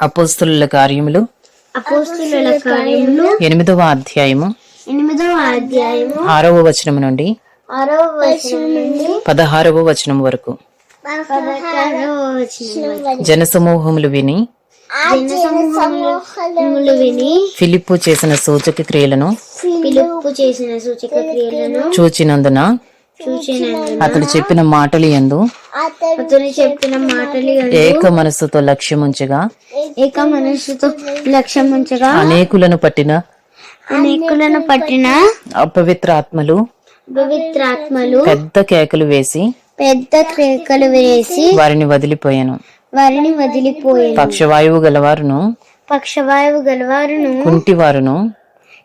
అపోస్తుల కార్యములు. ఎనిమిదవ అధ్యాయము. ఎనిమిదవ అధ్యాయము. ఆరవ వచనం నుండి. ఆరవ వచనం నుండి. పదహారవ వచనం వరకు. జనసమూహములు విని. ఫిలిప్పు చేసిన సూచక క్రియలను. పిలుపు చేసిన సూచక క్రియలను. చూచినందున అతడు చెప్పిన మాటలు ఎందు అతను చెప్పిన మాటలు ఏక మనస్సుతో లక్ష్యముంచగా ఏక మనస్సుతో లక్ష్యం ఉంచగా అనేకులను పట్టిన అనేకులను పట్టిన అపవిత్ర ఆత్మలు పవిత్రాత్మలు పెద్ద కేకలు వేసి పెద్ద క్రేకలు వేసి వారిని వదిలిపోయాను. వారిని వదిలిపోయి పక్షవాయువు గలవారును పక్షవాయువు గలవారును కుంటివారును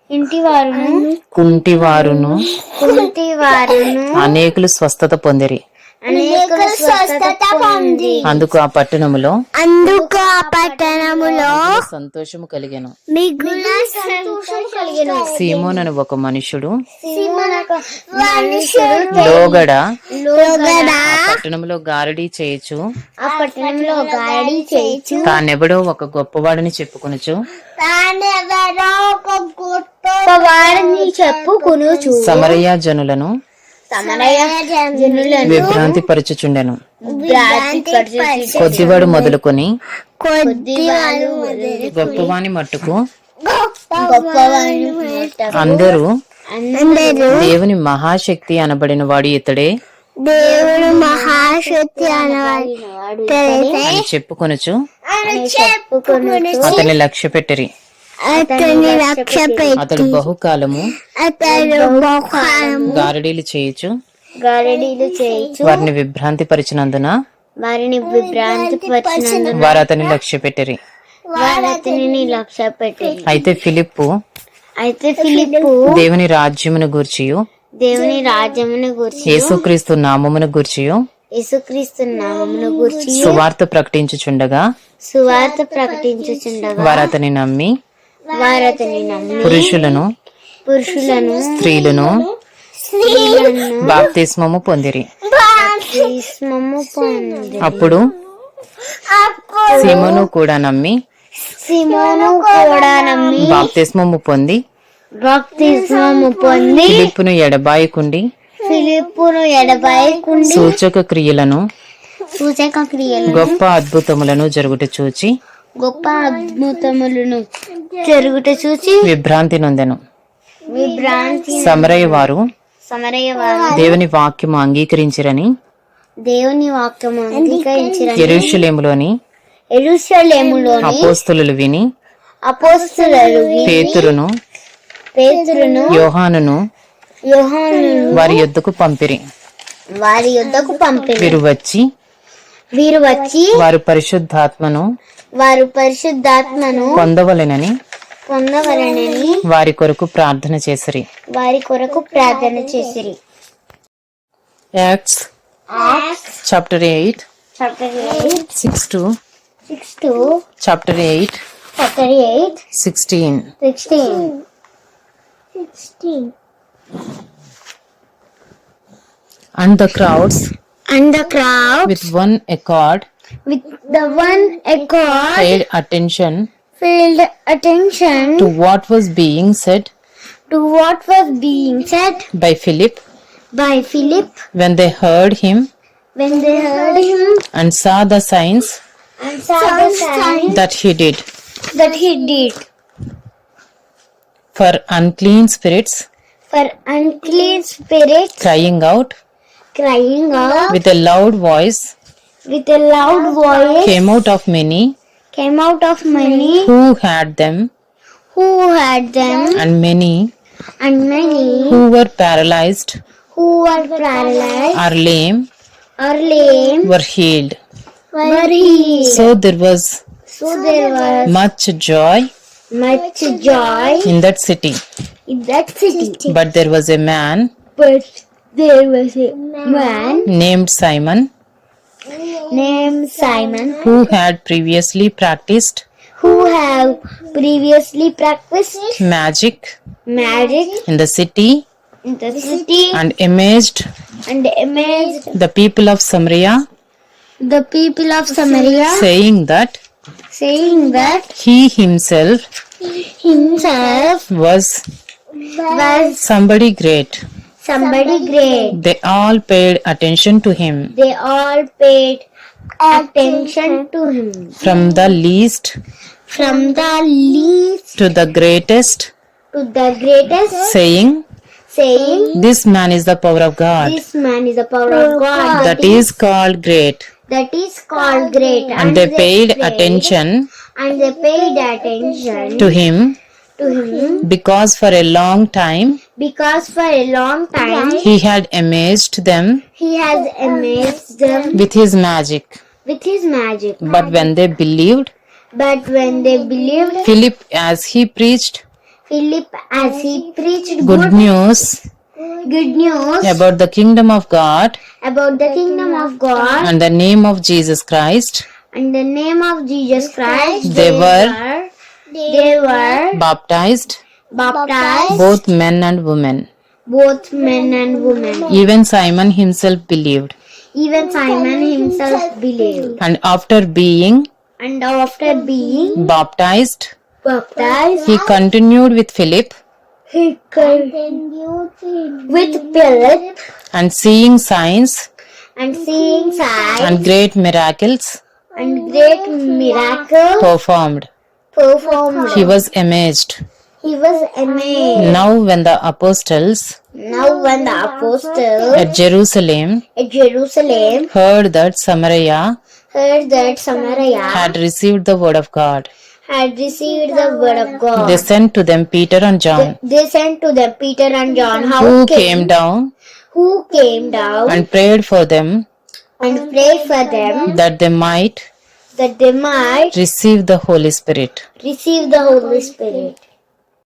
ఇంటి వారును కుంటివారును. కుంటి వారును అనేకులు స్వస్థత పొందిరి. అనేకులు స్వస్థత పొంది అందుకు ఆ పట్టణములో అందుకు ఆ పట్టణములో సంతోషము కలిగాను. మిగుల సంతోషం కలిగిన. సీమోనను ఒక మనుషుడు. మనుషుడు లోగడ. లోగడ. పట్టణంలో గారడీ చేయొచ్చు ఆ పట్టణంలో గాడి చేయొచ్చు తానెవడో ఒక గొప్పవాడని చెప్పుకొనుచు. తానెవరో ఒక చెప్పుకునుచు. సమరయ జనులను విభ్రాంతి పరచుచుండెను కొద్దివాడు మొదలుకొని గొప్పవాని మట్టుకు అందరూ దేవుని మహాశక్తి అనబడిన వాడు ఇతడే దేవుడు మహాశక్తి అనవాడు అని చెప్పుకొనుచు చెప్పుకుని అతని లక్ష్య పెట్టిరి అతని పెట్టి అతడు బహుకాలము. అతడు గారడీలు చేయొచ్చు గారడీలు చేయొచ్చు వారిని విభ్రాంతి పరిచినందున వారిని విభ్రాంతి పరిచినందున వారు అతని లక్ష్య పెట్టిరి వారు అతనిని లక్ష్య పెట్టి అయితే ఫిలిప్పు అయితే ఫిలిప్పు దేవుని రాజ్యమును గూర్చియు. దేవుని రాజ్యమును గురించి యేసుక్రీస్తు నామమును గూర్చియు. యేసుక్రీస్తు నామమును గురించి సువార్త ప్రకటించుచుండగా సువార్త ప్రకటించుచుండగా వారు అతని నమ్మి పురుషులను పురుషులను స్త్రీలను స్త్రీలను బాప్తిస్మము పొందిరి. బాప్తిస్మము పొంది అప్పుడు సీమోను కూడా నమ్మి సిమోను కూడా నమ్మి బాప్తిస్మము పొంది బాప్తిస్మము పొంది ఫిలిప్పును ఎడబాయకుండి ఫిలిప్పును ఎడబాయకుండి సూచక క్రియలను సూచక క్రియలు గొప్ప అద్భుతములను జరుగుట చూచి గొప్ప అద్భుతములను జరుగుట చూచి విభ్రాంతి నొందెను. విభ్రాంతి సమరయ్య వారు సమరయ్య వారు దేవుని వాక్యము అంగీకరించిరని దేవుని వాక్యము అంగీకరించిన ఎరుషులేములోని ఎరుషలేములోని అపోస్తులు విని అపోస్తులు పేతురును పేతురును యోహానును యోహాను వారి యొద్దకు పంపిరి. వారి యుద్ధకు పంపిన వీరు వచ్చి వీరు వచ్చి వారు పరిశుద్ధాత్మను వారు పరిశుద్ధాత్మను పొందవలెనని పొందవలనని వారి కొరకు ప్రార్థన చేసిరి. వారి కొరకు ప్రార్థన చేసిరి. Acts chapter eight chapter eight six two six two chapter eight chapter eight sixteen. Sixteen. Sixteen. And the crowds And the crowd with one accord with the one accord paid attention filled attention to what was being said to what was being said by Philip by Philip when they heard him when they heard him and saw the signs and saw the sign that he did. that he did For unclean spirits for unclean spirits crying out crying out with a loud voice with a loud voice. came out of many. Came out of many. Who had them, who had them? And many. And many. Who were paralyzed? Who were paralyzed? Or lame or lame were healed. were healed. So there was So there was much joy much joy in that city. in that city. But there was a man But there was a man named Simon named Simon who had previously practiced who have previously practiced magic magic in the city in the city and amazed and amazed the people of Samaria, the people of Samaria, saying that saying that he himself himself was was somebody great. somebody great. They all paid attention to him. They all paid attention to him. From the least From the least to the greatest, to the greatest, saying, saying, This man is the power of God. This man is the power of God. That is called great. that is called great. And they paid prayed- attention And they paid attention to him to him because for a long time because for a long time he had amazed them he has amazed them with his magic. with his magic. But when they believed, But when they believed Philip, as he preached Philip as he preached good news good news about the kingdom of God about the kingdom of God and the name of Jesus Christ, and the name of Jesus Christ, They were- they were baptized baptized, both men and women. both men and women. Even Simon himself believed. Even Simon himself believed. And after being And after being baptized, baptized, he continued with Philip he continued with Philip and seeing signs and seeing signs and great miracles and great miracles performed. Performed. He was amazed. He was amazed. Now, when the apostles Now, when the apostles at Jerusalem at Jerusalem heard that Samaria heard that Samaria had received the word of God, had received the word of God, they sent to them Peter and John, they sent to them Peter and John how who came down who came down and prayed for them and prayed for them that they might that they might receive the Holy Spirit. receive the Holy Spirit.